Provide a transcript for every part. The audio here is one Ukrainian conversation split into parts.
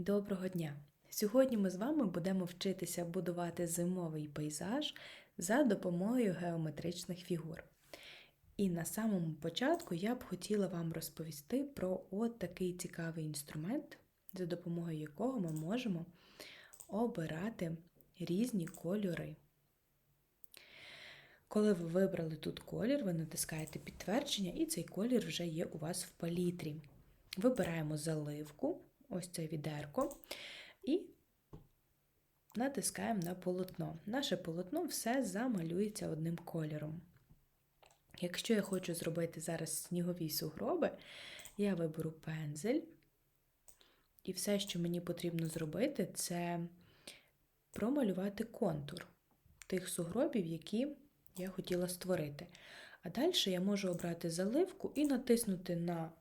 Доброго дня! Сьогодні ми з вами будемо вчитися будувати зимовий пейзаж за допомогою геометричних фігур. І на самому початку я б хотіла вам розповісти про от такий цікавий інструмент, за допомогою якого ми можемо обирати різні кольори. Коли ви вибрали тут колір, ви натискаєте підтвердження, і цей колір вже є у вас в палітрі. Вибираємо заливку, ось це відерко, і натискаємо на полотно. Наше полотно все замалюється одним кольором. Якщо я хочу зробити зараз снігові сугроби, я виберу пензель, і все, що мені потрібно зробити, це промалювати контур тих сугробів, які я хотіла створити. А далі я можу обрати заливку і натиснути на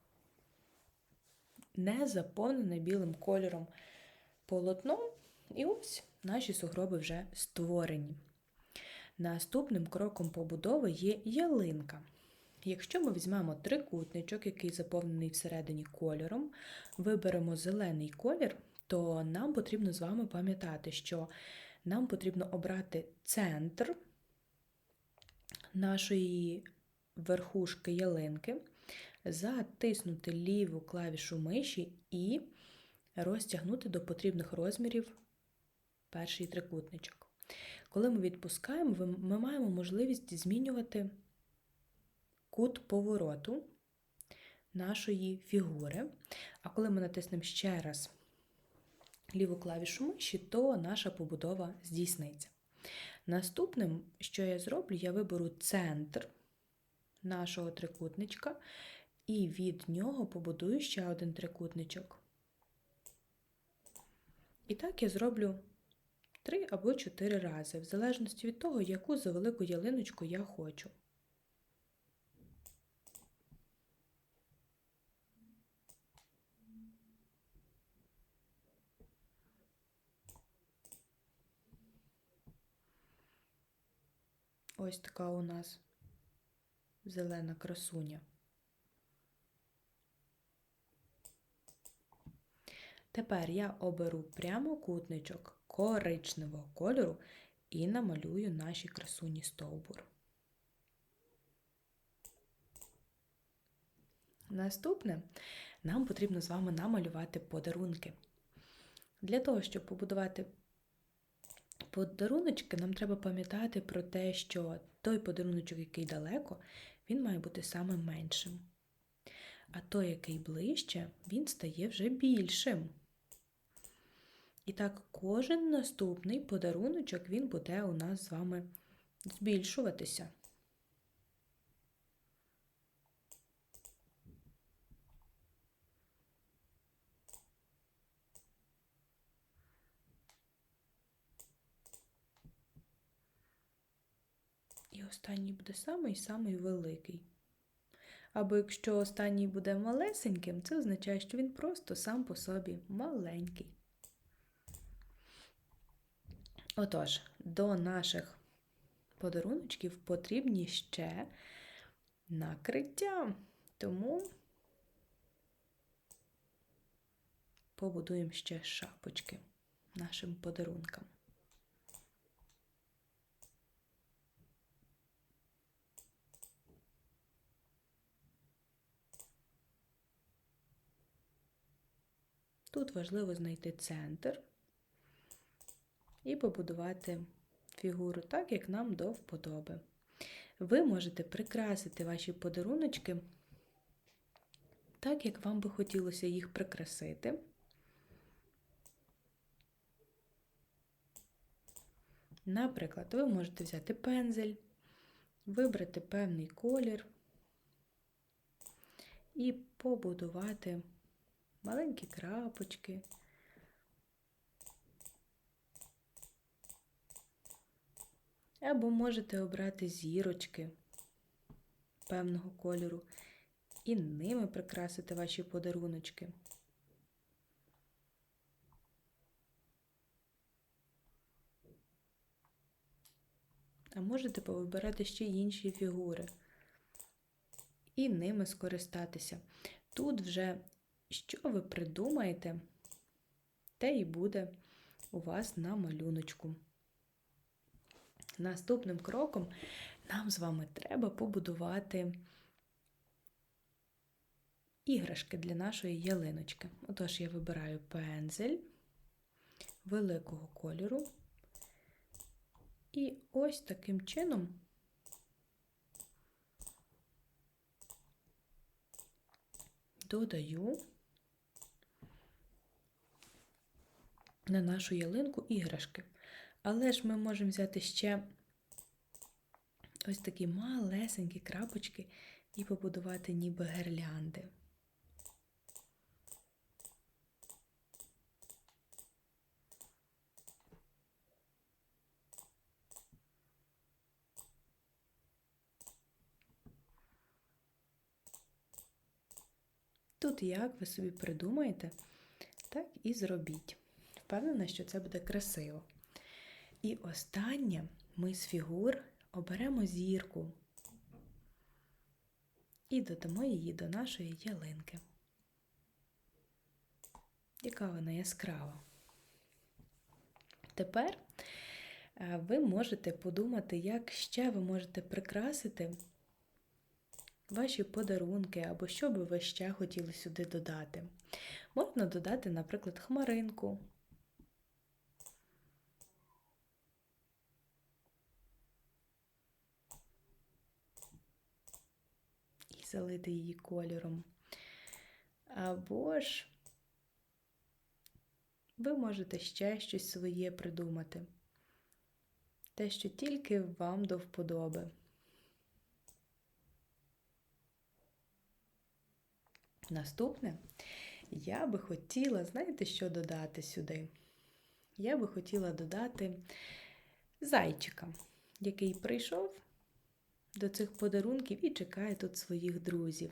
не заповнене білим кольором полотно, і ось наші сугроби вже створені. Наступним кроком побудови є ялинка. Якщо ми візьмемо трикутничок, який заповнений всередині кольором, виберемо зелений колір, то нам потрібно з вами пам'ятати, що нам потрібно обрати центр нашої верхушки ялинки, затиснути ліву клавішу миші і розтягнути до потрібних розмірів перший трикутничок. Коли ми відпускаємо, ми маємо можливість змінювати кут повороту нашої фігури. А коли ми натиснемо ще раз ліву клавішу миші, то наша побудова здійсниться. Наступним, що я зроблю, я виберу центр нашого трикутничка і від нього побудую ще один трикутничок. І так я зроблю три або чотири рази, в залежності від того, яку за велику ялиночку я хочу. Ось така у нас зелена красуня. Тепер я оберу прямокутничок коричневого кольору і намалюю наші красуні стовбур. Наступне нам потрібно з вами намалювати подарунки. Для того, щоб побудувати подаруночки, нам треба пам'ятати про те, що той подаруночок, який далеко, він має бути саме меншим. А той, який ближче, він стає вже більшим. І так, кожен наступний подаруночок він буде у нас з вами збільшуватися. І останній буде самий-самий великий. Або якщо останній буде малесеньким, це означає, що він просто сам по собі маленький. Отож, до наших подаруночків потрібні ще накриття. Тому побудуємо ще шапочки нашим подарункам. Тут важливо знайти центр і побудувати фігуру так, як нам до вподоби. Ви можете прикрасити ваші подаруночки так, як вам би хотілося їх прикрасити. Наприклад, ви можете взяти пензель, вибрати певний колір і побудувати маленькі крапочки. Або можете обрати зірочки певного кольору і ними прикрасити ваші подаруночки. А можете повибирати ще інші фігури і ними скористатися. Тут вже що ви придумаєте, те і буде у вас на малюночку. Наступним кроком нам з вами треба побудувати іграшки для нашої ялиночки. Отож, я вибираю пензель великого кольору. І ось таким чином додаю на нашу ялинку іграшки. Але ж ми можемо взяти ще ось такі малесенькі крапочки і побудувати ніби гирлянди. Тут як ви собі придумаєте, так і зробіть. Впевнена, що це буде красиво. І останнє ми з фігур оберемо зірку і додамо її до нашої ялинки. Яка вона яскрава. Тепер е, ви можете подумати, як ще ви можете прикрасити ваші подарунки або що би ви ще хотіли сюди додати. Можна додати, наприклад, хмаринку. Залити її кольором. Або ж ви можете ще щось своє придумати. Те, що тільки вам до вподоби. Наступне, я би хотіла, знаєте, що додати сюди? Я би хотіла додати зайчика, який прийшов до цих подарунків і чекає тут своїх друзів.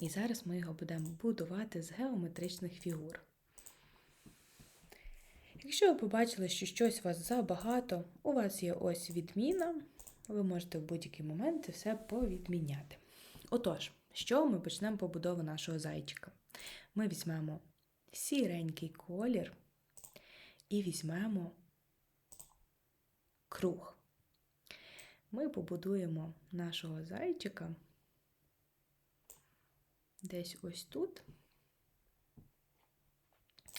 І зараз ми його будемо будувати з геометричних фігур. Якщо ви побачили, що щось у вас забагато, у вас є ось відміна, ви можете в будь-який момент все повідміняти. Отож, що ми почнемо побудову нашого зайчика? Ми візьмемо сіренький колір і візьмемо круг. Ми побудуємо нашого зайчика десь ось тут,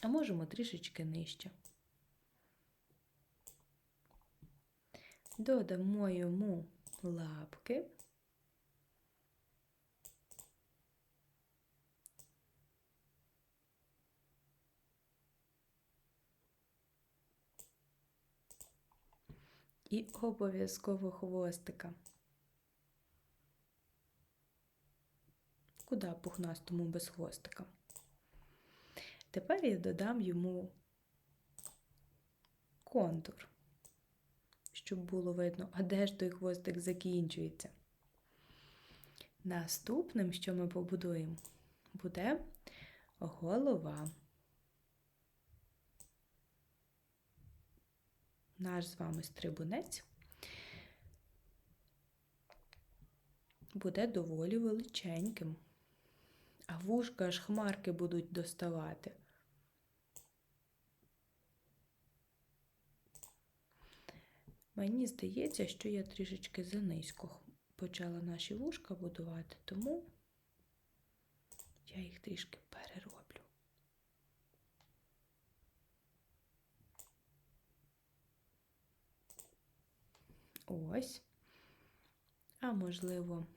а можемо трішечки нижче. додамо йому лапки. І обов'язково хвостика. Куди пухнастому без хвостика? Тепер я додам йому контур щоб було видно, а де ж той хвостик закінчується. Наступним, що ми побудуємо, буде голова. Наш з вами стрибунець буде доволі величеньким, а вушка аж хмарки будуть доставати. Мені здається, що я трішечки занизько почала наші вушка будувати, тому я їх трішки перероблю. Ось. А можливо,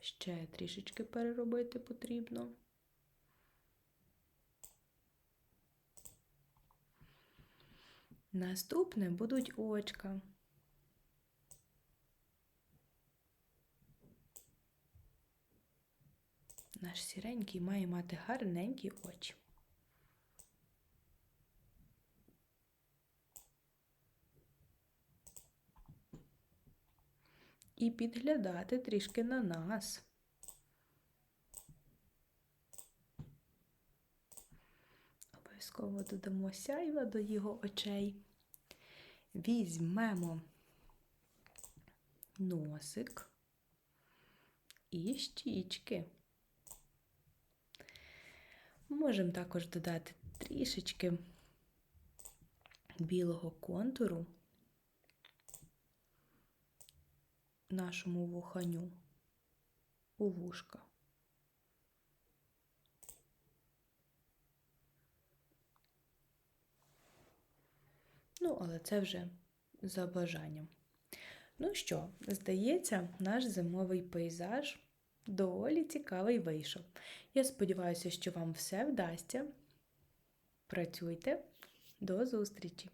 ще трішечки переробити потрібно. Наступне будуть очка. Наш сіренький має мати гарненькі очі. І підглядати трішки на нас. Обов'язково додамо сяйва до його очей. Візьмемо носик і щічки. Можемо також додати трішечки білого контуру нашому вуханю у вушка. Ну, але це вже за бажанням. Ну що, здається, наш зимовий пейзаж доволі цікавий вийшов. Я сподіваюся, що вам все вдасться. Працюйте. До зустрічі!